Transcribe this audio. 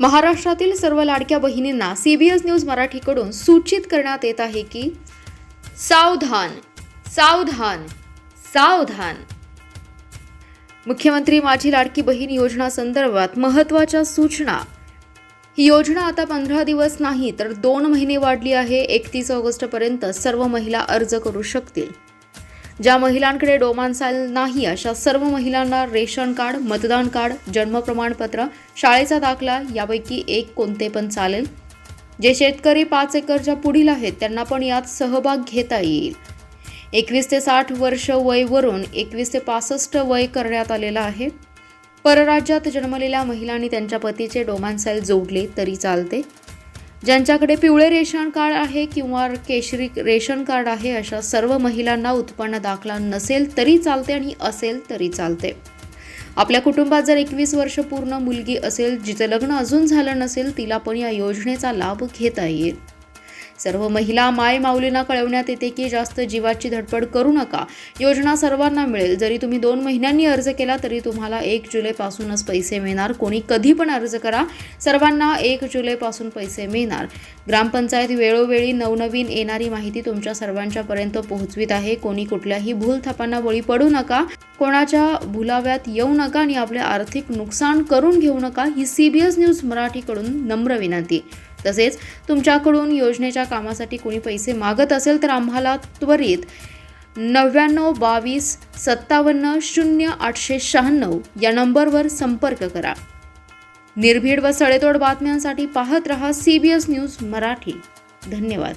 महाराष्ट्रातील सर्व लाडक्या बहिणींना सीबीएस न्यूज मराठीकडून सूचित करण्यात येत आहे की सावधान सावधान सावधान. मुख्यमंत्री माझी लाडकी बहीण योजना संदर्भात महत्त्वाच्या सूचना. ही योजना आता पंधरा दिवस नाही तर दोन महिने वाढली आहे. एकतीस ऑगस्टपर्यंत सर्व महिला अर्ज करू शकतील. ज्या महिलांकडे डोमान्साईल नाही अशा सर्व महिलांना रेशन कार्ड मतदान कार्ड जन्म प्रमाणपत्र शाळेचा दाखला यापैकी एक कोणते पण चालेल. जे शेतकरी पाच एकरच्या पुढील आहेत त्यांना पण यात सहभाग घेता येईल. एकवीस ते साठ वर्ष वयवरून एकवीस ते पासष्ट वय करण्यात आलेलं आहे. परराज्यात जन्मलेल्या महिलांनी त्यांच्या पतीचे डोमान्साईल जोडले तरी चालते. ज्यांच्याकडे पिवळे रेशन कार्ड आहे किंवा केशरी रेशन कार्ड आहे अशा सर्व महिलांना उत्पन्न दाखला नसेल तरी चालते आणि असेल तरी चालते. आपल्या कुटुंबात जर एकवीस वर्ष पूर्ण मुलगी असेल जिचं लग्न अजून झालं नसेल तिला पण या योजनेचा लाभ घेता येईल. सर्व महिला माय माऊलींना कळवण्यात येते की जास्त जीवाची धडपड करू नका. योजना सर्वांना मिळेल. जरी तुम्ही दोन महिन्यांनी अर्ज केला तरी तुम्हाला एक जुलैपासूनच पैसे मिळणार. कोणी कधी पण अर्ज करा. सर्वांना एक जुलैपासून पैसे मिळणार. ग्रामपंचायत वेळोवेळी नवनवीन येणारी माहिती तुमच्या सर्वांच्यापर्यंत पोहोचवित आहे. कोणी कुठल्याही भूलथापांना बळी पडू नका. कोणाच्या भुलाव्यात येऊ नका आणि आपले आर्थिक नुकसान करून घेऊ नका ही सी बी एस न्यूज मराठीकडून नम्र विनंती. तसेच तुमच्याकडून योजनेच्या कामासाठी कोणी पैसे मागत असेल तर आम्हाला त्वरित नव्याण्णव बावीस सत्तावन्न शून्य आठशे शहाण्णव या नंबरवर संपर्क करा. निर्भीड व सडेतोड बातम्यांसाठी पाहत रहा C B S news Marathi. धन्यवाद.